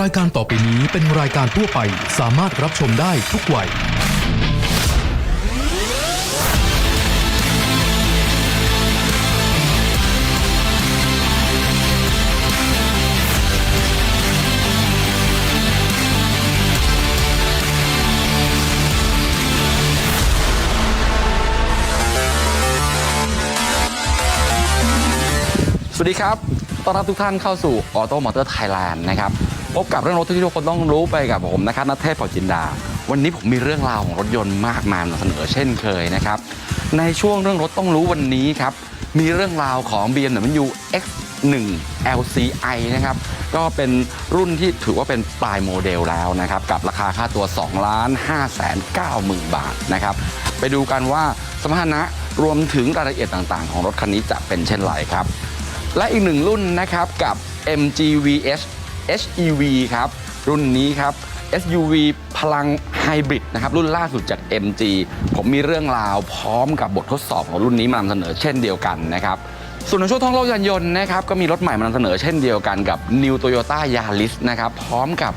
รายการต่อไปนี้เป็นรายการทั่วไปสามารถรับชมได้ทุกวัย สวัสดีครับ ต้อนรับทุกท่านเข้าสู่ Auto Motor Thailand นะครับ พบกับเรื่องรถที่ทุกคนต้องรู้ไปกับผมนะครับนัทเทพเผ่าจินดา วันนี้ผมมีเรื่องราวของรถยนต์มากมายนำเสนอเช่นเคยนะครับ ในช่วงเรื่องรถต้องรู้วันนี้ครับ มีเรื่องราวของ BMW X1 LCI นะครับก็เป็นรุ่นที่ถือว่าเป็นปลายโมเดลแล้วนะครับ กับราคาค่าตัว2ล้าน5แสน9หมื่นบาทนะครับ ไปดูกันว่าสมรรถนะรวมถึงรายละเอียดต่างๆ ของรถคันนี้จะเป็นเช่นไรครับ และอีกหนึ่งรุ่นนะครับกับ MGVH HEV ครับ รุ่นนี้ครับ SUV พลังไฮบริดนะครับ รุ่นล่าสุดจาก MG ผมมีเรื่องราวพร้อมกับบททดสอบของรุ่นนี้มานำเสนอเช่นเดียวกันนะครับส่วนในช่วงท่องโลกยานยนต์นะครับก็มีรถใหม่มานำเสนอเช่นเดียวกันกับ New Toyota Yaris นะครับ พร้อมกับ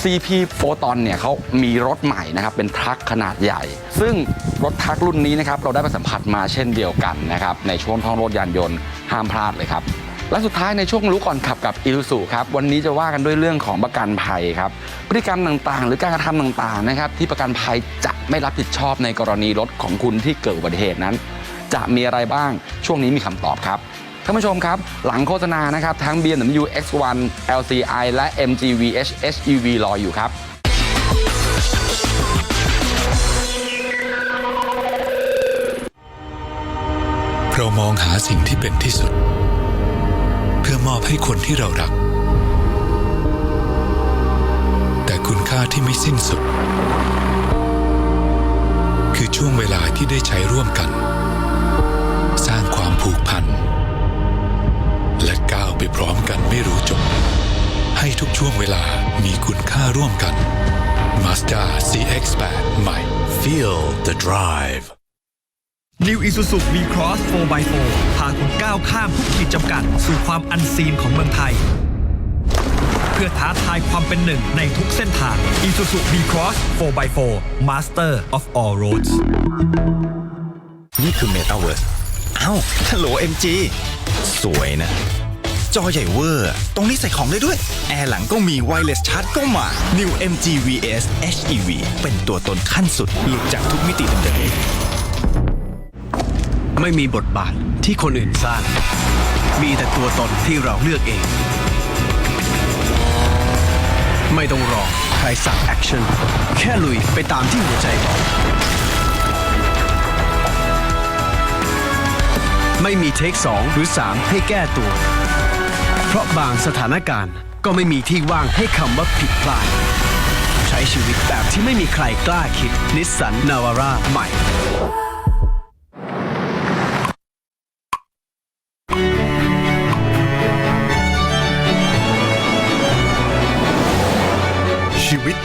CP p h o t o n เนี่ยเขามีรถใหม่นะครับ เป็นทรัคขนาดใหญ่ ซึ่งรถทรัครุ่นนี้นะครับ เราได้ไปสัมผัสมาเช่นเดียวกันนะครับ ในช่วงท่องรถยานยนต์ห้ามพลาดเลยครับ และสุดท้ายในช่วงรู้ก่อนขับกับอิ u สุครับวันนี้จะว่ากันด้วยเรื่องของประกันภัยครับพฤติกรรมต่างๆ หรือการกระทำต่างๆนะครับที่ประกันภัยจะไม่รับผิดชอบในกรณีรถของคุณที่เกิดอุบัติเหตุนั้น จะมีอะไรบ้างช่วงนี้มีคำตอบครับท่านผู้ชมครับ หลังโฆษณานะครับ ทั้ง BMW X1 LCI และ MG VH HEV รออยู่ครับเรามองหาสิ่งที่เป็นที่สุด มอบให้คนที่เรารัก แต่คุณค่าที่ไม่สิ้นสุด คือช่วงเวลาที่ได้ใช้ร่วมกัน สร้างความผูกพัน และก้าวไปพร้อมกันไม่รู้จบ ให้ทุกช่วงเวลามีคุณค่าร่วมกัน Mazda CX-8 ใหม่ Feel the drive. New Isuzu V-Cross 4x4 พาคุณก้าวข้ามทุกขีดจำกัด สู่ความอันซีนของเมืองไทย เพื่อท้าทายความเป็นหนึ่งในทุกเส้นทาง Isuzu V-Cross 4x4 Master of all roads นี่คือ Metaverse เอ้าฮัลโหล MG สวยนะ จอใหญ่เวอร์ ตรงนี้ใส่ของได้ด้วย แอร์หลังก็มี Wireless Charge ก็มา New MG VS HEV เป็นตัวตนขั้นสุด หลุดจากทุกมิติเดิม ไม่มีบทบาทที่คนอื่นสร้าง มีแต่ตัวตนที่เราเลือกเอง ไม่ต้องรอใครสั่งแอคชั่น แค่ลุยไปตามที่หัวใจบอก ไม่มีเทคสองหรือสามให้แก้ตัว เพราะบางสถานการณ์ก็ไม่มีที่ว่างให้คำว่าผิดพลาด ใช้ชีวิตแบบที่ไม่มีใครกล้าคิดนิสสันนาวาร่าใหม่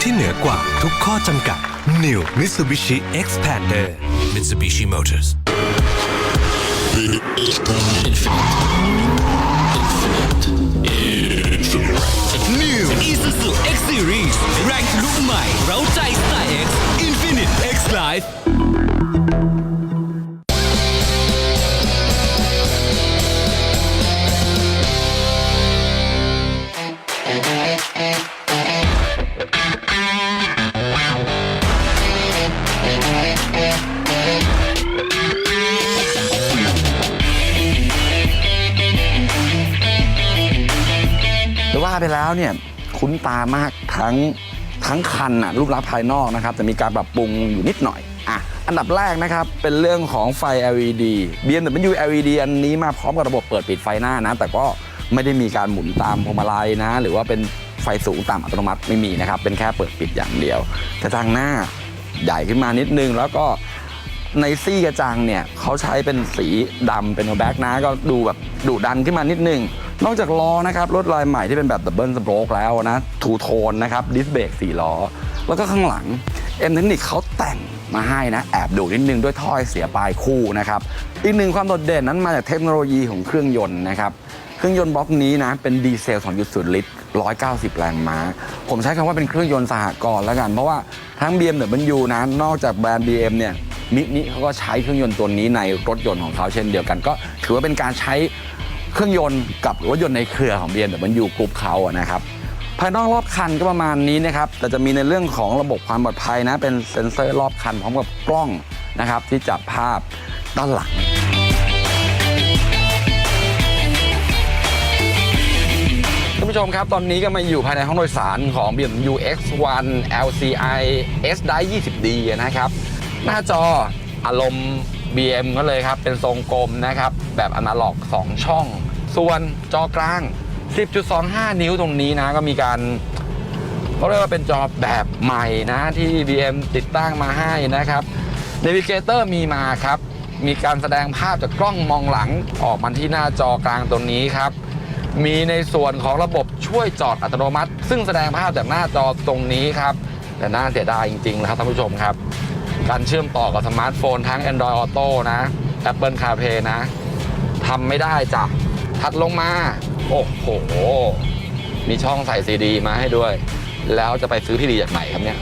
ที่เหนือกว่าทุกข้อจำกัด New Mitsubishi Xpander Mitsubishi Motors New Isuzu X Series แรงทะลุใหม่ เร้าใจสไตล์ X Infinite X Life ไปแล้วเนี่ยคุ้นตามากทั้งทั้งคันนะรูปลักษณ์ภายนอกนะครับ แต่มีการปรับปรุงอยู่นิดหน่อยอะอันดับแรกนะครับ เป็นเรื่องของไฟ LED BMW LED อันนี้มาพร้อมกับระบบเปิดปิดไฟหน้านะ แต่ก็ไม่ได้มีการหมุนตามพวงมาลัยนะ หรือว่าเป็นไฟสูงตามอัตโนมัติไม่มีนะครับ เป็นแค่เปิดปิดอย่างเดียว กระจังหน้าใหญ่ขึ้นมานิดนึง แล้วก็ในซี่กระจังเนี่ยเขาใช้เป็นสีดำเป็นแบ็กนะ ก็ดูแบบดุดันขึ้นมานิดนึง นอกจากล้อนะครับรถลายใหม่ที่เป็นแบบดับเบิลสโปรกแล้วนะทูโทนนะครับดิสเบรกสี่ล้อ แล้วก็ข้างหลังเอ็มเทคนิคเขาแต่งมาให้นะ แอบดูนิดนึงด้วยถ้อยเสียปลายคู่นะครับ อีกหนึ่งความโดดเด่นนั้นมาจากเทคโนโลยีของเครื่องยนต์นะครับเครื่องยนต์บล็อกนี้นะ เป็นดีเซล 2.0 ลิตร 190 แรงม้า ผมใช้คำว่าเป็นเครื่องยนต์สหกรณ์แล้วกัน เพราะว่าทั้ง BMW นะ นอกจากแบรนด์ BM เนี่ยมินิเขาก็ใช้เครื่องยนต์ตัวนี้ในรถยนต์ของเขาเช่นเดียวกัน ก็ถือว่าเป็นการใช้ เครื่องยนต์กับรถยนต์ในเครือของ BMW กรุ๊ปเขาอะนะครับภายนอกรอบคันก็ประมาณนี้นะครับแต่จะมีในเรื่องของระบบความปลอดภัยนะ เป็นเซ็นเซอร์รอบคันพร้อมกับกล้องนะครับที่จับภาพด้านหลัง ท่านผู้ชมครับ ตอนนี้ก็มาอยู่ภายในห้องโดยสารของ BMW X1 LCI S d i 20D นะครับ หน้าจออารมณ์ BM ก็เลยครับ เป็นทรงกลมนะครับ แบบอนาล็อก 2 ช่อง ส่วนจอกลาง 10.25 นิ้วตรงนี้นะ ก็มีการเขาเรียกว่าเป็นจอแบบใหม่นะ ที่ BM ติดตั้งมาให้นะครับ Navigator มีมาครับ มีการแสดงภาพจากกล้องมองหลังออกมาที่หน้าจอกลางตรงนี้ครับมีในส่วนของระบบช่วยจอดอัตโนมัติ ซึ่งแสดงภาพจากหน้าจอตรงนี้ครับ แต่น่าเสียดายจริงๆนะครับท่านผู้ชมครับ การเชื่อมต่อกับสมาร์ทโฟนทั้ง Android Auto นะ Apple CarPlay นะทำไม่ได้จ้ะถัดลงมา โอ้โห มีช่องใส่ซีดีมาให้ด้วย แล้วจะไปซื้อที่ดีจากไหนครับเนี่ย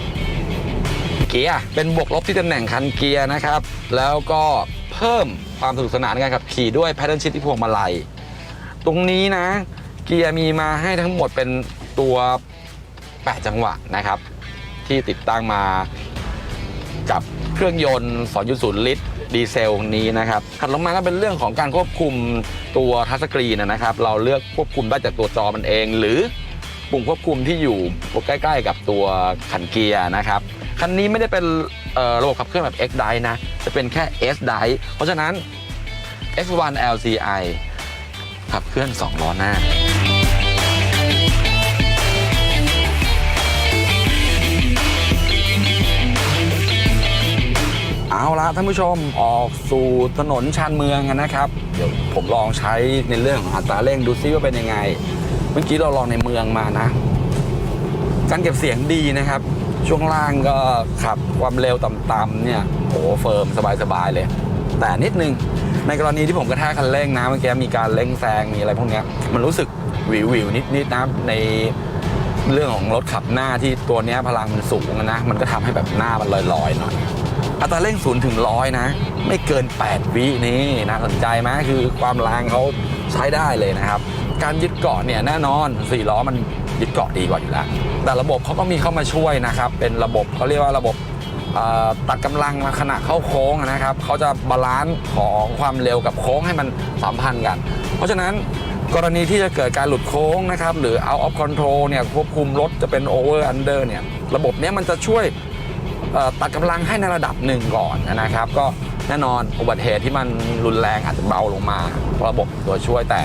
เกียร์เป็นบวกลบที่ตำแหน่งคันเกียร์นะครับ แล้วก็เพิ่มความสนุกสนานในการขับขี่ด้วยแพทเทิร์นชิ t ที่พวงมาลัย ตรงนี้นะ เกียร์มีมาให้ทั้งหมดเป็นตัว 8 จังหวะนะครับ ที่ติดตั้งมา กับเครื่องยนต์ 2.0 ลิตรดีเซลนี้นะครับถัดลงมาก็เป็นเรื่องของการควบคุมตัวทัชสกรีนนะครับ เราเลือกควบคุมได้จากตัวจอมันเอง หรือปุ่มควบคุมที่อยู่ใกล้ ๆ กับตัวขันเกียร์นะครับคันนี้ไม่ได้เป็นระบบขับเคลื่อนแบบ X Drive นะ จะเป็นแค่ S Drive เพราะฉะนั้น X1 LCI ขับเคลื่อน 2 ล้อหน้า เอาละท่านผู้ชมออกสู่ถนนชานเมืองกันนะครับ เดี๋ยวผมลองใช้ในเรื่องของอัตราเร่งดูซิว่าเป็นยังไง เมื่อกี้เราลองในเมืองมานะ การเก็บเสียงดีนะครับ ช่วงล่างก็ขับความเร็วต่ำๆเนี่ยโอ้เฟิร์มสบายๆเลย แต่นิดนึงในกรณีที่ผมกระแทกคันเร่งนะเมื่อกี้มีการเร่งแซงมีอะไรพวกนี้มันรู้สึกวิววิวๆนิดๆนะในเรื่องของรถขับหน้าที่ตัวนี้พลังมันสูงนะ มันก็ทำให้แบบหน้ามันลอยๆหน่อย อัตราเร่งศูนย์ถึงร้อยนะ ไม่เกิน 8 วินี่น่าสนใจไหมคือความแรงเขาใช้ได้เลยนะครับ การยึดเกาะเนี่ยแน่นอน4ล้อมันยึดเกาะดีกว่าอยู่แล้ว แต่ระบบเขาก็มีเข้ามาช่วยนะครับ เป็นระบบเขาเรียกว่าระบบตัดกำลังขณะเข้าโค้งนะครับเขาจะบาลานซ์ของความเร็วกับโค้งให้มันสัมพันธ์กัน เพราะฉะนั้นกรณีที่จะเกิดการหลุดโค้งนะครับ หรือ out of control เนี่ยควบคุมรถจะเป็น over under เดอร์เนี่ย ระบบเนี้ยมันจะช่วย ตัดกำลังให้ในระดับหนึ่งก่อนนะครับ ก็แน่นอนอุบัติเหตุที่มันรุนแรงอาจจะเบาลงมาเพราะระบบตัวช่วยแต่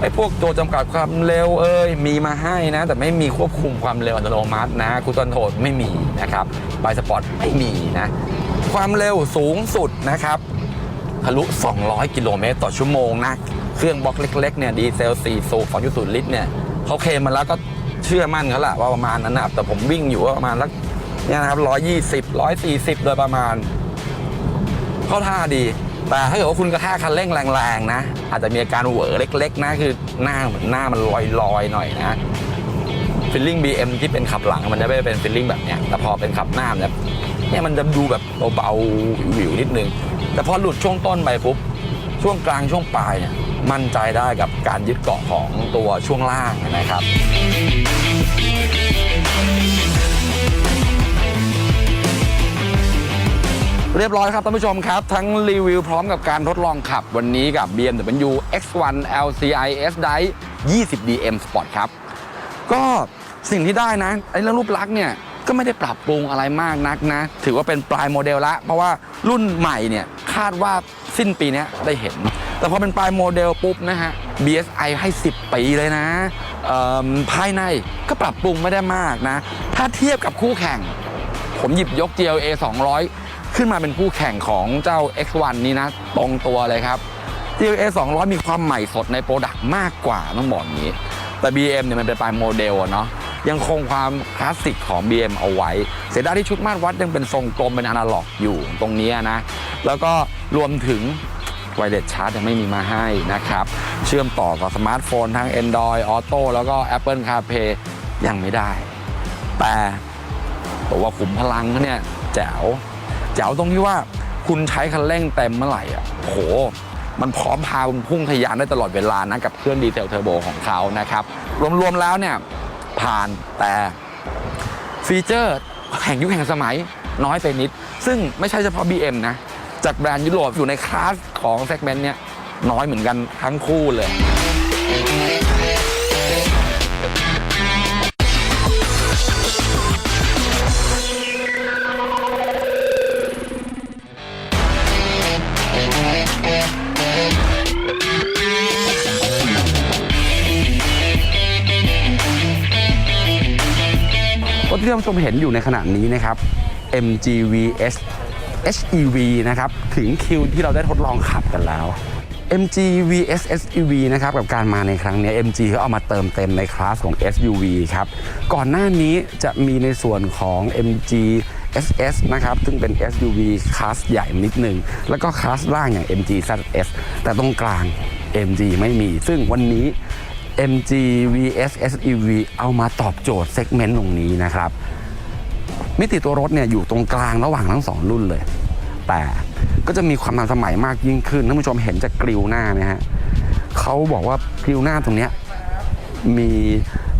ไอ้พวกตัวจำกัดความเร็วเอ้ยมีมาให้นะ แต่ไม่มีควบคุมความเร็วอัตโนมัตินะคูตอนโทษไม่มีนะครับไบสปอร์ตไม่มีนะ ความเร็วสูงสุดนะครับทะลุ 200 กิโลเมตรต่อชั่วโมงนะ เครื่องบล็อกเล็กๆเนี่ยดีเซล4สูบ2.0 ลิตรเนี่ยเขาเคลมมาแล้วก็เชื่อมั่นเขาแหละว่าประมาณนั้นนะแต่ผมวิ่งอยู่ว่าประมาณสัก เนี่ยนะครับร้อยยี่สิบร้อยสี่สิบโดยประมาณ เข้าท่าดี แต่ถ้าเกิดว่าคุณกระแทกคันเร่งแรงๆนะ อาจจะมีอาการเหวอเล็ก ๆ นะ คือหน้าเหมือนหน้ามันลอยๆหน่อยนะฟิลลิ่ง BM ที่เป็นขับหลังมันจะไม่เป็นฟิลลิ่งแบบเนี้ยแต่พอเป็นขับหน้ามันจะเนี่ยมันจะดูแบบเบาๆวิวๆนิดนึง แต่พอหลุดช่วงต้นไปปุ๊บช่วงกลางช่วงปลายเนี่ยมั่นใจได้กับการยึดเกาะของตัวช่วงล่างนะครับ เรียบร้อยครับท่านผู้ชมครับ ทั้งรีวิวพร้อมกับการทดลองขับวันนี้กับ BMW X1 LCI S Drive 20 DM Sport ครับ ก็สิ่งที่ได้นะไอ้เรื่องรูปลักษณ์เนี่ยก็ไม่ได้ปรับปรุงอะไรมากนักนะ ถือว่าเป็นปลายโมเดลละ เพราะว่ารุ่นใหม่เนี่ยคาดว่าสิ้นปีนี้ได้เห็น แต่พอเป็นปลายโมเดลปุ๊บนะฮะ BSI ให้ 10 ปีเลยนะภายในก็ปรับปรุงไม่ได้มากนะ ถ้าเทียบกับคู่แข่ง ผมหยิบยก GLA 200 ขึ้นมาเป็นคู่แข่งของเจ้า X1 นี้นะ ตรงตัวเลยครับ GLA 200 มีความใหม่สดในโปรดักต์มากกว่าต้องบอกอย่างนี้ แต่ BM เนี่ยมันเป็นปลายโมเดลอะเนาะยังคงความคลาสสิกของ BM เอาไว้ เสียดายที่ชุดมาตรวัดยังเป็นทรงกลมเป็นอนาล็อกอยู่ตรงนี้นะ แล้วก็รวมถึงไวเลสชาร์จยังไม่มีมาให้นะครับ เชื่อมต่อกับสมาร์ทโฟนทั้ง Android Auto แล้วก็ Apple CarPlay ยังไม่ได้ แต่บอกว่าขุมพลังเขาเนี่ยแจ๋ว แจ๋วตรงที่ว่าคุณใช้คันเร่งเต็มเมื่อไหร่อะโห มันพร้อมพาคุณพุ่งทะยานได้ตลอดเวลานะกับเครื่องดีเซลเทอร์โบของเขานะครับ รวมๆแล้วเนี่ยผ่านแต่ฟีเจอร์แห่งยุคแห่งสมัยน้อยไปนิด ซึ่งไม่ใช่เฉพาะ BM นะ จากแบรนด์ยุโรปอยู่ในคลาสของเซกเมนต์เนี้ยน้อยเหมือนกันทั้งคู่เลยานผู้ชมเห็นอยู่ในขณะนี้นะครับ MGVS HEV นะครับถึงคิวที่เราได้ทดลองขับกันแล้ว MGVS SUV นะครับกับการมาในครั้งนี้ MG เขาเอามาเติมเต็มในคลาสของ SUV ครับก่อนหน้านี้จะมีในส่วนของ MG SS นะครับซึ่งเป็น SUV คลาสใหญ่นิดนึง แล้วก็คลาสล่างอย่าง MG ZS แต่ตรงกลาง MG ไม่มี ซึ่งวันนี้ MG VS SUV เอามาตอบโจทย์เซกเมนต์ตรงนี้นะครับ มิติตัวรถเนี่ยอยู่ตรงกลางระหว่างทั้งสองรุ่นเลย แต่ก็จะมีความทันสมัยมากยิ่งขึ้นท่านผู้ชมเห็นจากกริวหน้าไหมฮะเขาบอกว่ากริวหน้าตรงเนี้ยมี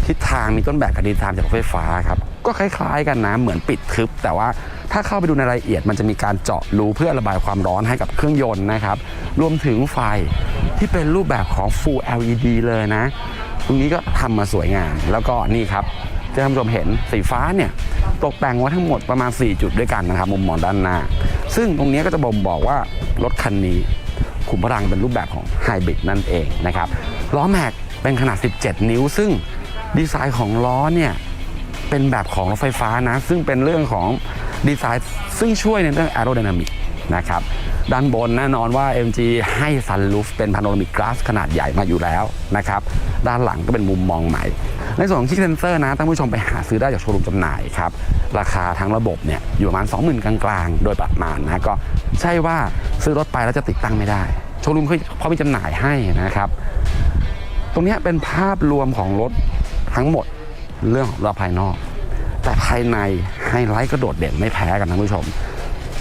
ทิศทางมีต้นแบบการดีไซน์จากรถไฟฟ้าครับ ก็คล้ายๆกันนะเหมือนปิดทึบ แต่ว่าถ้าเข้าไปดูในรายละเอียด มันจะมีการเจาะรูเพื่อระบายความร้อนให้กับเครื่องยนต์นะครับรวมถึงไฟที่เป็นรูปแบบของ Full LED เลยนะ ตรงนี้ก็ทำมาสวยงาม แล้วก็นี่ครับที่ท่านผู้ชมเห็นสีฟ้าเนี่ยตกแต่งไว้ทั้งหมดประมาณ 4 จุดด้วยกันนะครับมุมมองด้านหน้า ซึ่งตรงนี้ก็จะบ่งบอกว่ารถคันนี้ขุมพลังเป็นรูปแบบของไฮบริดนั่นเองนะครับล้อแม็กเป็นขนาด 17 นิ้ว ซึ่งดีไซน์ของล้อเนี่ย เป็นแบบของรถไฟฟ้านะ ซึ่งเป็นเรื่องของดีไซน์ซึ่งช่วยในเรื่อง aerodynamic นะครับด้านบนแน่นอนว่า MG ให้ซันลูฟเป็นพาโนรามิกก a าสขนาดใหญ่มาอยู่แล้วนะครับด้านหลังก็เป็นมุมมองใหม่ ในส่วนของคิกเซนเซอร์นะท่านผู้ชมไปหาซื้อได้จากโชว์รูมจำหน่ายครับ ราคาทั้งระบบเนี่ยอยู่ประมาณ 20,000 กลางๆ โดยประมาณนะก็ใช่ว่าซื้อรถไปแล้วจะติดตั้งไม่ได้ โชว์รูมเขามีจำหน่ายให้นะครับ ตรงนี้เป็นภาพรวมของรถทั้งหมด เรื่องของรอบภายนอก แต่ภายในไฮไลท์ก็โดดเด่นไม่แพ้กันนะคุณผู้ชม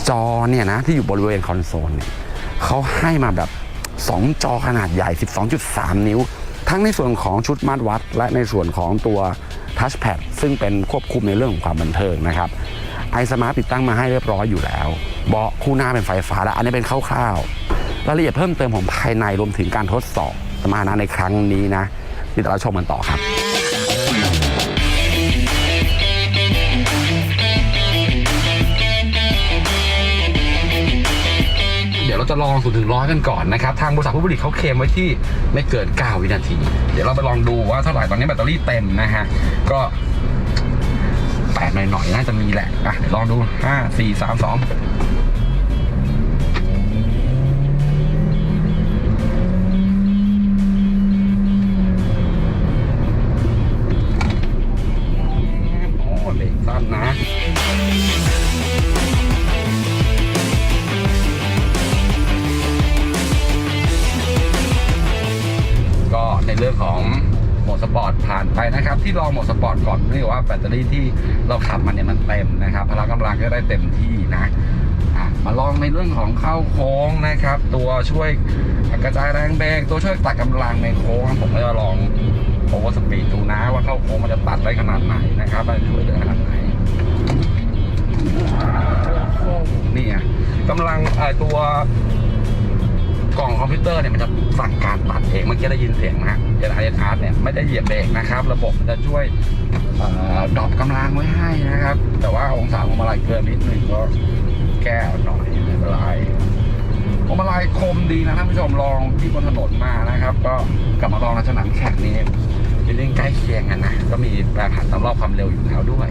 จอเนี่ยนะที่อยู่บริเวณคอนโซลเนี่ยเขาให้มาแบบ 2 จอขนาดใหญ่ 12.3 นิ้ว ทั้งในส่วนของชุดมาตรวัด และในส่วนของตัวทัชแพดซึ่งเป็นควบคุมในเรื่องของความบันเทิงนะครับไอสมาร์ติดตั้งมาให้เรียบร้อยอยู่แล้วเบาะคู่หน้าเป็นไฟฟ้าแล้ว อันนี้เป็นคร่าวๆรายละเอียดเพิ่มเติมของภายในรวมถึงการทดสอบสมรรถนะในครั้งนี้นะติดตามชมกันต่อครับ เราจะลองศูนย์ถึงร้อยกันก่อนนะครับ ทางบริษัทผู้ผลิตเขาเคลมไว้ที่ไม่เกิน 9 วินาที เดี๋ยวเราไปลองดูว่าเท่าไหร่ตอนนี้แบตเตอรี่เต็มนะฮะ ก็แปดหน่อยๆน่าจะมีแหละอะเดี๋ยวลองดู5 4 3 2โอ้เด็กสั้นนะ เรื่องของโหมดสปอร์ตผ่านไปนะครับ ที่ลองโหมดสปอร์ตก่อนเรียกว่าแบตเตอรี่ที่เราขับมันเนี่ยมันเต็มนะครับ พละกำลังก็ได้เต็มที่นะมาลองในเรื่องของเข้าโค้งนะครับ ตัวช่วยกระจายแรงเบรกตัวช่วยตัดกำลังในโค้งผมก็จะลองโอเวอร์สปีดดูนะว่าเข้าโค้งมันจะตัดได้ขนาดไหนนะครับมันช่วยได้ขนาดไหนนี่ไงกำลังตัว กล่องคอมพิวเตอร์เนี่ยมันจะสั่งการตัดเองเมื่อกี้ได้ยินเสียงนะเอ็นไอเอ็นอาร์เนี่ยไม่ได้เหยียบเบรกนะครับ ระบบมันจะช่วยดรอปกำลังไว้ให้นะครับ แต่ว่าองศาของมาลัยเกินนิดหนึ่งก็แก้หน่อยไม่เป็นไรพวงมาลัยคมดีนะท่านผู้ชมลองที่บนถนนมานะครับ ก็กลับมาลองในสนามแข่งนี้เป็นเรื่องใกล้เคียงกันนะก็มีแปรผันตามรอบความเร็วอยู่แล้วด้วย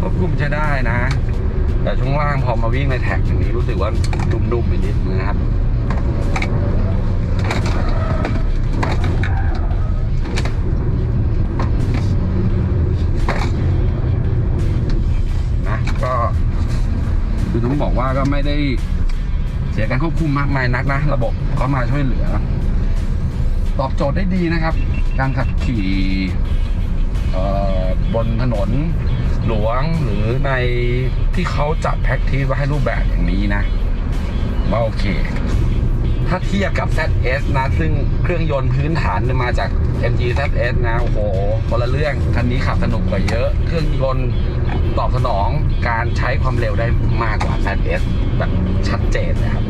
ควบคุมใช้ได้นะ แต่ช่วงล่างพอมาวิ่งในแท็กอย่างนี้รู้สึกว่าดุมๆไปนิดนะครับนะก็คือต้องบอกว่าก็ไม่ได้เสียการควบคุมมากมายนักนะ ระบบก็มาช่วยเหลือ ตอบโจทย์ได้ดีนะครับ การขับขี่บนถนน หลวงหรือในที่เขาจัดแพ็กทีไว้ให้รูปแบบอย่างนี้นะว่าโอเค ถ้าเทียบกับ ZS นะ ซึ่งเครื่องยนต์พื้นฐานมาจาก MG ZS นะ โอ้โหคนละเรื่อง คันนี้ขับสนุกกว่าเยอะ เครื่องยนต์ตอบสนองการใช้ความเร็วได้มากกว่า ZS แบบชัดเจนนะครับ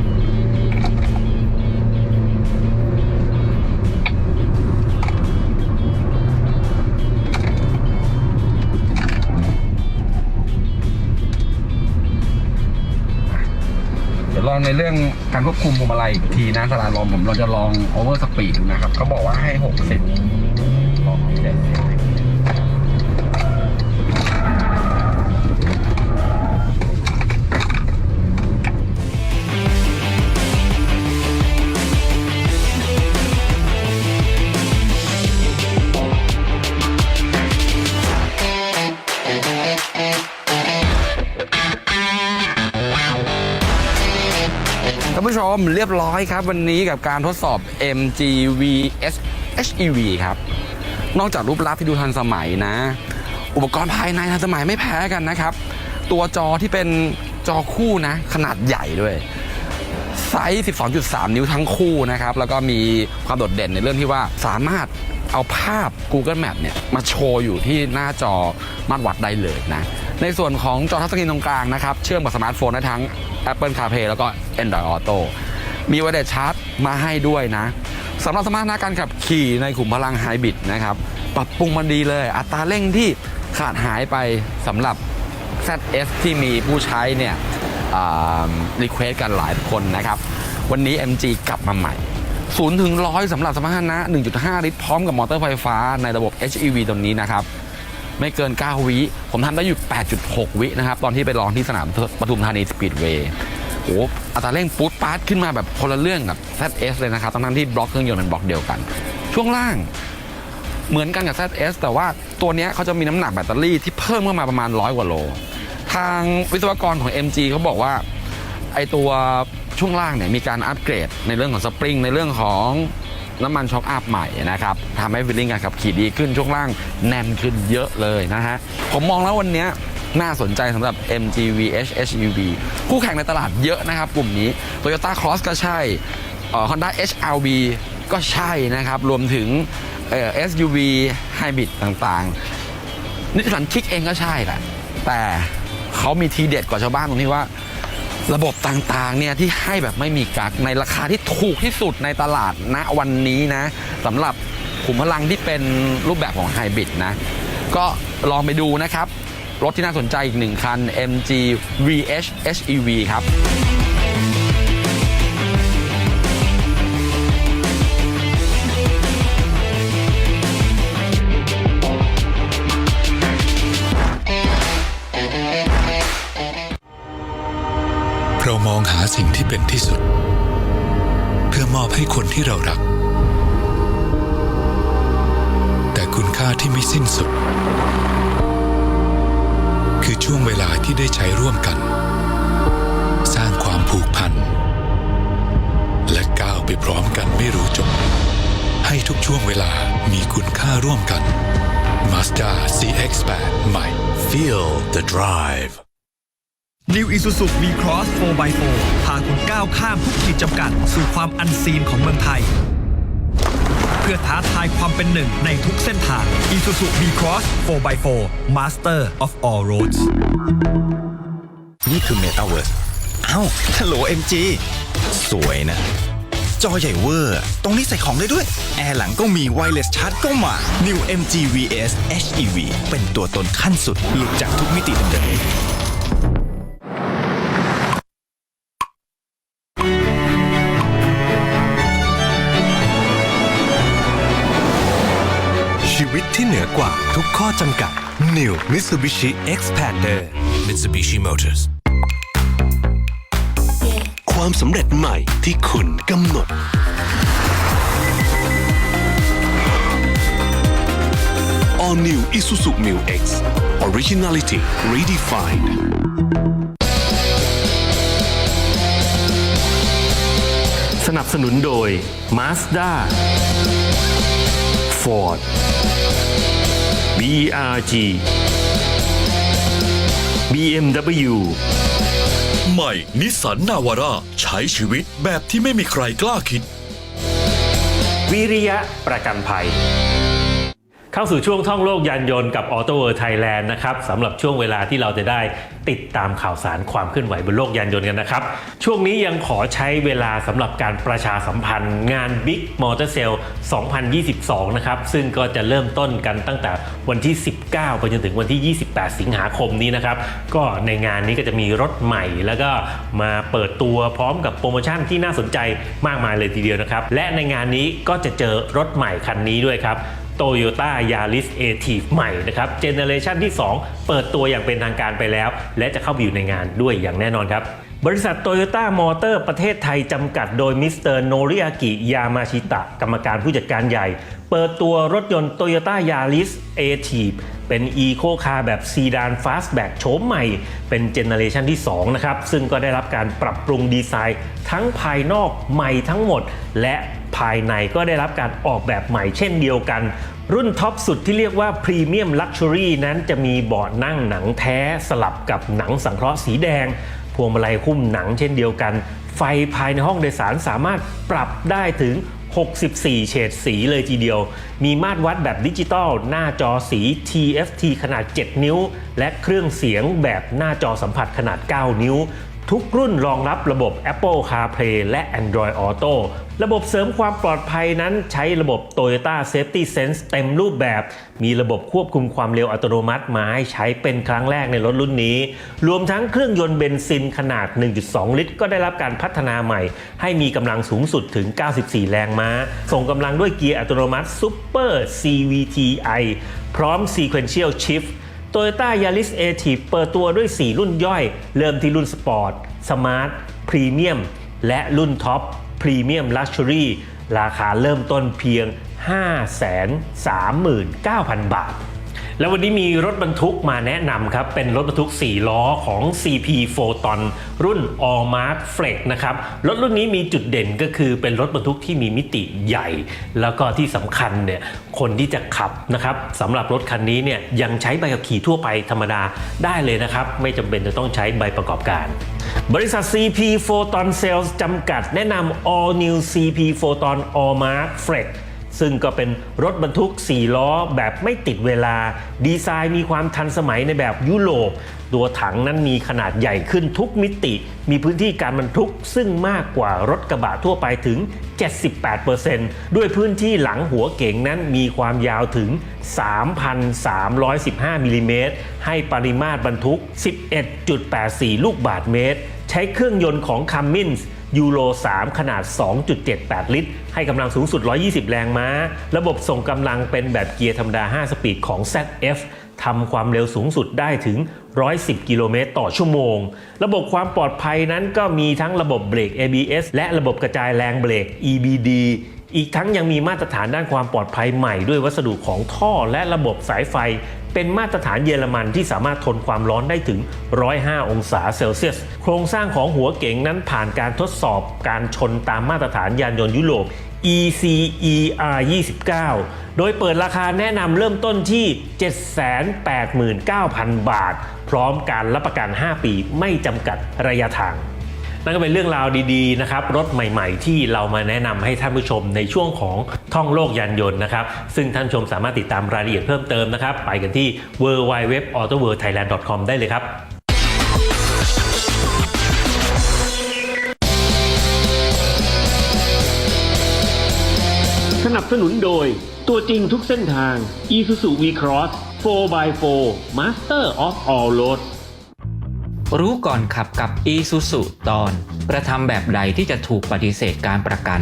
ยวลองในเรื่องการควบคุมพวงมาลัยอีกทีนะสลาลมผมเราจะลองโอเวอร์สปีดนะครับเขาบอกว่าให้ 60 มเรียบร้อยครับ วันนี้กับการทดสอบ MGV S HEV ครับ นอกจากรูปลักษณ์ที่ดูทันสมัยนะ อุปกรณ์ภายในทันสมัยไม่แพ้กันนะครับ ตัวจอที่เป็นจอคู่นะ ขนาดใหญ่ด้วย ไซส์ 12.3 นิ้วทั้งคู่นะครับ แล้วก็มีความโดดเด่นในเรื่องที่ว่าสามารถเอาภาพ Google Map เนี่ยมาโชว์อยู่ที่หน้าจอมาตรวัดได้เลยนะ ในส่วนของจอทัชสกรีนตรงกลางนะครับ เชื่อมกับสมาร์ทโฟนได้ทั้ง Apple CarPlay แล้วก็ Android Auto มีไวเลสชาร์จมาให้ด้วยนะสำหรับสมรรถนะการขับขี่ในขุมพลังไฮบริดนะครับ ปรับปรุงมันดีเลย อัตราเร่งที่ขาดหายไปสำหรับ ZS ที่มีผู้ใช้เนี่ย รีเควสกันหลายคนนะครับ วันนี้ MG กลับมาใหม่0ถึง100สำหรับสมรรถนะ 1.5 ลิตรพร้อมกับมอเตอร์ไฟฟ้าในระบบ HEV ตัวนี้นะครับ ไม่เกิน 9 วิ ผมทำได้อยู่ 8.6 วินะครับ ตอนที่ไปลองที่สนามปทุมธานีสปีดเวย์โอ้อัตราเร่งปุ๊ดปาร์ตขึ้นมาแบบคนละเรื่องกับ ZS เลยนะครับทั้งๆที่บล็อกเครื่องยนต์เป็นบล็อกเดียวกัน ช่วงล่างเหมือนกันกับ ZS แต่ว่าตัวนี้เขาจะมีน้ำหนักแบตเตอรี่ที่เพิ่มขึ้นมาประมาณร้อยกว่าโล ทางวิศวกรของ MG เขาบอกว่า ไอตัวช่วงล่างเนี่ยมีการอัปเกรดในเรื่องของสปริงในเรื่องของน้ำมันช็อคอัพใหม่นะครับทำให้ฟีลลิ่งการขับขี่ดีขึ้นช่วงล่างแน่นขึ้นเยอะเลยนะฮะ ผมมองแล้ววันนี้น่าสนใจสำหรับ MGV HSUV คู่แข่งในตลาดเยอะนะครับกลุ่มนี้ Toyota Cross ก็ใช่เอ่อ Honda HRV ก็ใช่นะครับ รวมถึง SUV Hybrid ต่างๆนิสสันคิกเองก็ใช่แหละแต่ เขามีทีเด็ดกว่าชาวบ้านตรงที่ว่า ระบบต่างๆเนี่ยที่ให้แบบไม่มีกักในราคาที่ถูกที่สุดในตลาดณวันนี้นะสำหรับขุมพลังที่เป็นรูปแบบของไฮบริดนะ ก็ลองไปดูนะครับ รถที่น่าสนใจอีกหนึ่งคัน MG VH HEV ครับ องหาสิ่งที่เป็นที่สุด เพื่อมอบให้คนที่เรารัก แต่คุณค่าที่ไม่สิ้นสุด คือช่วงเวลาที่ได้ใช้ร่วมกัน สร้างความผูกพัน และก้าวไปพร้อมกันไม่รู้จบ ให้ทุกช่วงเวลามีคุณค่าร่วมกัน Mazda CX-8 ใหม่ Feel the drive New Isuzu V-Cross 4x4 พาคุณก้าวข้ามทุกขีดจำกัด สู่ความอันซีนของเมืองไทย เพื่อท้าทายความเป็นหนึ่งในทุกเส้นทาง Isuzu V-Cross 4x4 Master of all roads นี่คือ Metaverse เอ้าฮัลโหล MG สวยนะ จอใหญ่เวอร์ ตรงนี้ใส่ของได้ด้วย แอร์หลังก็มีไวเลสชาร์จก็มา New MG VS HEV เป็นตัวตนขั้นสุดหลุดจากทุกมิติเดิม อ กว่าทุกข้อจำกัด New Mitsubishi Xpander Mitsubishi Motors ความสำเร็จใหม่ที่คุณกำหนด All New Isuzu Mu X Originality Redefined นับสนุนโดย Mazda Ford BRG BMW ใหม่นิสสันนาวาร่าใช้ชีวิตแบบที่ไม่มีใครกล้าคิด วิริยะประกันภัย เข้าสู่ช่วงท่องโลกยานยนต์กับออโตเวิร์ไทยแลนด์นะครับสำหรับช่วงเวลาที่เราจะได้ติดตามข่าวสารความเคลื่อนไหวบนโลกยานยนต์กันนะครับ ช่วงนี้ยังขอใช้เวลาสำหรับการประชาสัมพันธ์ งาน Big Motor Sale 2022 นะครับ ซึ่งก็จะเริ่มต้นกันตั้งแต่วันที่ 19 ไปจนถึงวันที่ 28 สิงหาคมนี้นะครับ ก็ในงานนี้ก็จะมีรถใหม่ แล้วก็มาเปิดตัวพร้อมกับโปรโมชั่นที่น่าสนใจมากมายเลยทีเดียวนะครับและในงานนี้ก็จะเจอรถใหม่คันนี้ด้วยครับ Toyota Yaris a t i v ใหม่นะครับเจเนเรชันที่ 2 เปิดตัวอย่างเป็นทางการไปแล้ว และจะเข้าไปอยู่ในงานด้วยอย่างแน่นอนครับบริษัทโตโยต้ามอเตอร์ประเทศไทยจำกัดโดยมิสเตอร์โนริอากิ ยามาชิตะ กรรมการผู้จัดการใหญ่ เปิดตัวรถยนต์ Toyota Yaris a t i v เป็น Eco Car แบบซีดาน Fastback โฉมใหม่ เป็นเจเนเรชันที่ 2 นะครับ ซึ่งก็ได้รับการปรับปรุงดีไซน์ ทั้งภายนอกใหม่ทั้งหมด และ ภายในก็ได้รับการออกแบบใหม่เช่นเดียวกัน รุ่นท็อปสุดที่เรียกว่า Premium Luxury นั้นจะมีเบาะนั่งหนังแท้สลับกับหนังสังเคราะห์สีแดง พวงมาลัยหุ้มหนังเช่นเดียวกัน ไฟภายในห้องโดยสารสามารถปรับได้ถึง 64 เฉดสีเลยทีเดียว มีมาตรวัดแบบดิจิตอล หน้าจอสี TFT ขนาด 7 นิ้ว และเครื่องเสียงแบบหน้าจอสัมผัสขนาด 9 นิ้ว ทุกรุ่นรองรับระบบ Apple CarPlay และ Android Auto ระบบเสริมความปลอดภัยนั้นใช้ระบบ Toyota Safety Sense เต็มรูปแบบ มีระบบควบคุมความเร็วอัตโนมัติมาให้ใช้เป็นครั้งแรกในรถรุ่นนี้ รวมทั้งเครื่องยนต์เบนซินขนาด 1.2 ลิตร ก็ได้รับการพัฒนาใหม่ ให้มีกำลังสูงสุดถึง 94 แรงม้า ส่งกำลังด้วยเกียร์อัตโนมัติ Super CVTi พร้อม Sequential Shift t o y ต้ายาริสเอทีเปิดตัวด้วย 4 รุ่นย่อย เริ่มที่รุ่นสปอร์ตสมาร์ทพรีเมียมและรุ่นท็อปพรีเมียมลักชัวรี่ราคาเริ่มต้นเพียง 539,000 บาท แล้ววันนี้มีรถบรรทุกมาแนะนำครับเป็นรถบรรทุก 4 ล้อของ CP Photon รุ่น All Mark Flex นะครับรถรุ่นนี้มีจุดเด่นก็คือเป็นรถบรรทุกที่มีมิติใหญ่ แล้วก็ที่สำคัญเนี่ยคนที่จะขับนะครับสำหรับรถคันนี้เนี่ยยังใช้ใบขับขี่ทั่วไปธรรมดาได้เลยนะครับไม่จำเป็นจะต้องใช้ใบประกอบการ บริษัท CP Photon Sales จำกัดแนะนำ All New CP Photon All Mark Flex ซึ่งก็เป็นรถบรรทุก 4 ล้อแบบไม่ติดเวลา ดีไซน์มีความทันสมัยในแบบยุโรป ตัวถังนั้นมีขนาดใหญ่ขึ้นทุกมิติ มีพื้นที่การบรรทุกซึ่งมากกว่ารถกระบะทั่วไปถึง 78%ด้วยพื้นที่หลังหัวเก๋งนั้นมีความยาวถึง 3,315มิลลิเมตรให้ปริมาตรบรรทุก 11.84 ลูกบาทเมตร ใช้เครื่องยนต์ของ Cummins ยูโร 3 ขนาด 2.78 ลิตร ให้กำลังสูงสุด 120 แรงม้า ระบบส่งกำลังเป็นแบบเกียร์ธรรมดา 5 สปีดของ ZF ทำความเร็วสูงสุดได้ถึง 110 กิโลเมตรต่อชั่วโมง ระบบความปลอดภัยนั้นก็มีทั้งระบบเบรก ABS และระบบกระจายแรงเบรก EBD อีกทั้งยังมีมาตรฐานด้านความปลอดภัยใหม่ด้วยวัสดุของท่อและระบบสายไฟ เป็นมาตรฐานเยอรมันที่สามารถทนความร้อนได้ถึง 105 องศาเซลเซียส โครงสร้างของหัวเก๋งนั้นผ่านการทดสอบการชนตามมาตรฐานยานยนต์ยุโรป ECER 29 โดยเปิดราคาแนะนำเริ่มต้นที่ 789,000 บาท พร้อมการรับประกัน 5 ปีไม่จำกัดระยะทาง นั่นก็เป็นเรื่องราวดีๆนะครับรถใหม่ ๆ ที่เรามาแนะนำให้ท่านผู้ชมในช่วงของท่องโลกยานยนต์นะครับซึ่งท่านชมสามารถติดตามรายละเอียดเพิ่มเติมนะครับไปกันที่ w w w a u t o w o r l d t h a i l a n d c o m ได้เลยครับสนับสนุนโดย ตัวจริงทุกเส้นทาง Isuzu V-Cross 4x4 Master of All Road รู้ก่อนขับกับ e s u s u ตอน กระทำแบบใดที่จะถูกปฏิเสธการประกัน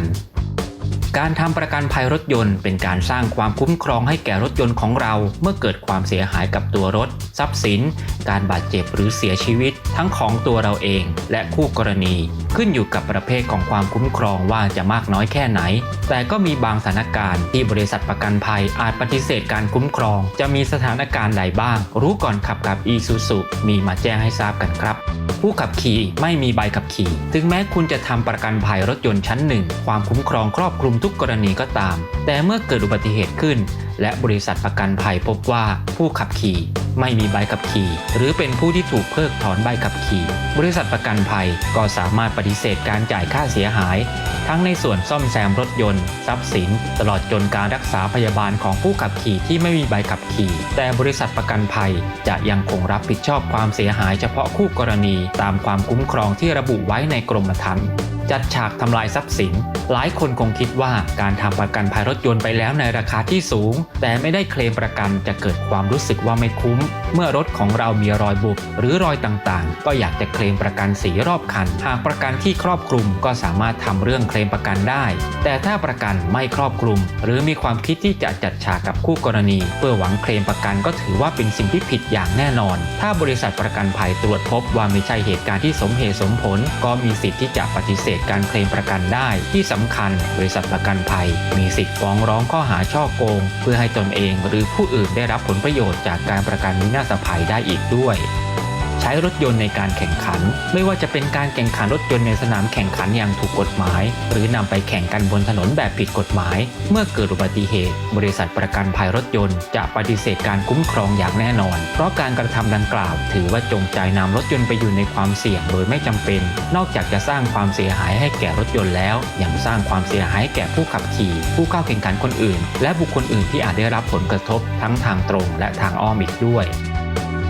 การทำประกันภัยรถยนต์เป็นการสร้างความคุ้มครองให้แก่รถยนต์ของเราเมื่อเกิดความเสียหายกับตัวรถ ทรัพย์สิน การบาดเจ็บหรือเสียชีวิต ทั้งของตัวเราเอง และคู่กรณี ขึ้นอยู่กับประเภทของความคุ้มครองว่าจะมากน้อยแค่ไหน แต่ก็มีบางสถานการณ์ที่บริษัทประกันภัยอาจปฏิเสธการคุ้มครอง จะมีสถานการณ์ใดบ้าง รู้ก่อนขับกับ e s u s u มีมาแจ้งให้ทราบกันครับ ผู้ขับขี่ไม่มีใบขับขี่ ถึงแม้คุณจะทำประกันภัยรถยนต์ชั้นหนึ่งความคุ้มครองครอบคลุมทุกกรณีก็ตาม แต่เมื่อเกิดอุบัติเหตุขึ้น และบริษัทประกันภัยพบว่าผู้ขับขี่ไม่มีใบขับขี่ หรือเป็นผู้ที่ถูกเพิกถอนใบขับขี่ บริษัทประกันภัยก็สามารถปฏิเสธการจ่ายค่าเสียหาย ทั้งในส่วนซ่อมแซมรถยนต์ ทรัพย์สิน ตลอดจนการรักษาพยาบาลของผู้ขับขี่ที่ไม่มีใบขับขี่ แต่บริษัทประกันภัยจะยังคงรับผิดชอบความเสียหายเฉพาะคู่กรณี ตามความคุ้มครองที่ระบุไว้ในกรมธรรม์ จัดฉากทำลายทรัพย์สิน หลายคนคงคิดว่าการทำประกันภัยรถยนต์ไปแล้วในราคาที่สูง แต่ไม่ได้เคลมประกันจะเกิดความรู้สึกว่าไม่คุ้ม เมื่อรถของเรามีรอยบุบหรือรอยต่างๆ ก็อยากจะเคลมประกันสีรอบคัน หากประกันที่ครอบคลุมก็สามารถทำเรื่องเคลมประกันได้ แต่ถ้าประกันไม่ครอบคลุม หรือมีความคิดที่จะจัดฉากกับคู่กรณี เพื่อหวังเคลมประกันก็ถือว่าเป็นสิ่งที่ผิดอย่างแน่นอน ถ้าบริษัทประกันภัยตรวจพบว่าไม่ใช่เหตุการณ์ที่สมเหตุสมผล ก็มีสิทธิ์ที่จะปฏิเสธการเคลมประกันได้ ที่สำคัญ บริษัทประกันภัย มีสิทธิ์ฟ้องร้องข้อหาช่อโกง เพื่อให้ตนเองหรือผู้อื่นได้รับผลประโยชน์จากการประกันวินาศภัยได้อีกด้วย ใช้รถยนต์ในการแข่งขัน ไม่ว่าจะเป็นการแข่งขันรถยนต์ในสนามแข่งขันอย่างถูกกฎหมาย หรือนำไปแข่งกันบนถนนแบบผิดกฎหมาย เมื่อเกิดอุบัติเหตุ บริษัทประกันภัยรถยนต์จะปฏิเสธการคุ้มครองอย่างแน่นอน เพราะการกระทำดังกล่าว ถือว่าจงใจนำรถยนต์ไปอยู่ในความเสี่ยงโดยไม่จำเป็น นอกจากจะสร้างความเสียหายให้แก่รถยนต์แล้ว ยังสร้างความเสียหายแก่ผู้ขับขี่ ผู้เข้าแข่งขันคนอื่น และบุคคลอื่นที่อาจได้รับผลกระทบทั้งทางตรงและทางอ้อมอีกด้วย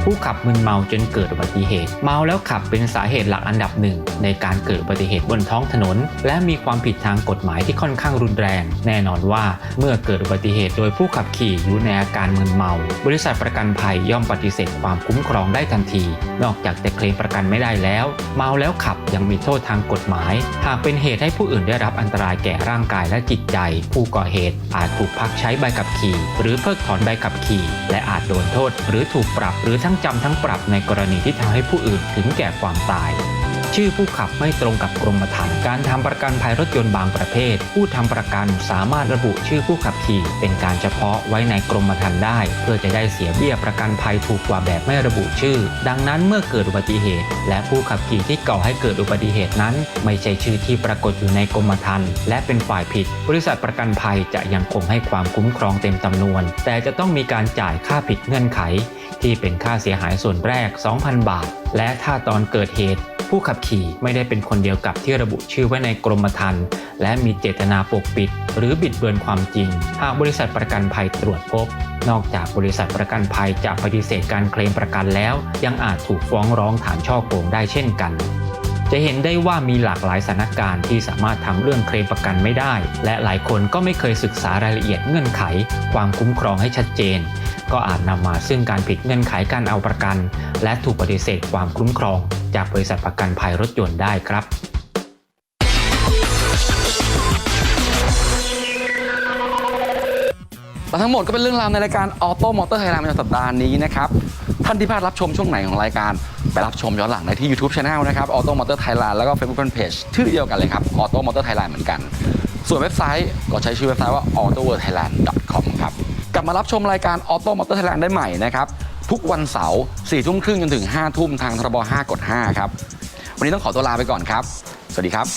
ผู้ขับมึนเมาจนเกิดอุบัติเหตุ เมาแล้วขับเป็นสาเหตุหลักอันดับหนึ่งในการเกิดอุบัติเหตุบนท้องถนน และมีความผิดทางกฎหมายที่ค่อนข้างรุนแรง แน่นอนว่าเมื่อเกิดอุบัติเหตุโดยผู้ขับขี่อยู่ในอาการมึนเมา บริษัทประกันภัยย่อมปฏิเสธความคุ้มครองได้ทันที นอกจากจะเคลมประกันไม่ได้แล้ว เมาแล้วขับยังมีโทษทางกฎหมาย หากเป็นเหตุให้ผู้อื่นได้รับอันตรายแก่ร่างกายและจิตใจ ผู้ก่อเหตุอาจถูกพักใช้ใบขับขี่ หรือเพิกถอนใบขับขี่ และอาจโดนโทษ หรือถูกปรับหรือทั้งจำทั้งปรับในกรณีที่ทำให้ผู้อื่นถึงแก่ความตาย ชื่อผู้ขับไม่ตรงกับกรมธรรม์การทำประกันภัยรถยนต์บางประเภท ผู้ทำประกันสามารถระบุชื่อผู้ขับขี่ เป็นการเฉพาะไว้ในกรมธรรม์ได้ เพื่อจะได้เสียเบี้ยประกันภัยถูกกว่าแบบไม่ระบุชื่อ ดังนั้นเมื่อเกิดอุบัติเหตุ และผู้ขับขี่ที่ก่อให้เกิดอุบัติเหตุนั้น ไม่ใช่ชื่อที่ปรากฏอยู่ในกรมธรรม์และเป็นฝ่ายผิด บริษัทประกันภัยจะยังคงให้ความคุ้มครองเต็มจำนวน แต่จะต้องมีการจ่ายค่าผิดเงื่อนไข ที่เป็นค่าเสียหายส่วนแรก 2,000 บาท และถ้าตอนเกิดเหตุ ผู้ขับขี่ไม่ได้เป็นคนเดียวกับที่ระบุชื่อไว้ในกรมธรรม์และมีเจตนาปกปิด หรือบิดเบือนความจริง หากบริษัทประกันภัยตรวจพบ นอกจากบริษัทประกันภัยจะปฏิเสธการเคลมประกันแล้ว ยังอาจถูกฟ้องร้องฐานช่อโกงได้เช่นกัน จะเห็นได้ว่ามีหลากหลายสถานการณ์ที่สามารถทำเรื่องเคลมประกันไม่ได้ และหลายคนก็ไม่เคยศึกษารายละเอียดเงื่อนไข ความคุ้มครองให้ชัดเจน ก็อาจนำมาซึ่งการผิดเงื่อนไขการเอาประกัน และถูกปฏิเสธความคุ้มครอง จากบริษัทประกันภัยรถยนต์ได้ครับและทั้งหมดก็เป็นเรื่องราวในรายการออโต้มอเตอร์ไทยแลนด์ประจำสัปดาห์นี้นะครับานที่พลาดรับชมช่วงไหนของรายการ ไปรับชมย้อนหลังได้ที่ YouTube Channel นะครับออโต้มอเตอร์ไทยแลนด์แล้วก็ Facebook Fanpage ชื่อเดียวกันเลยครับออโต้มอเตอร์ไทยแลนด์เหมือนกัน ส่วนเว็บไซต์ก็ใช้ชื่อเว็บไซต์ว่า autoworldthailand.com ครับกลับมารับชมรายการออโต้มอเตอร์ไทยแลนด์ได้ใหม่นะครับทุกวันเสาร์4ทุ่มครึ่งจนถึง5ทุ่มทางทรบ5กด5ครับวันนี้ต้องขอตัวลาไปก่อนครับ สวัสดีครับ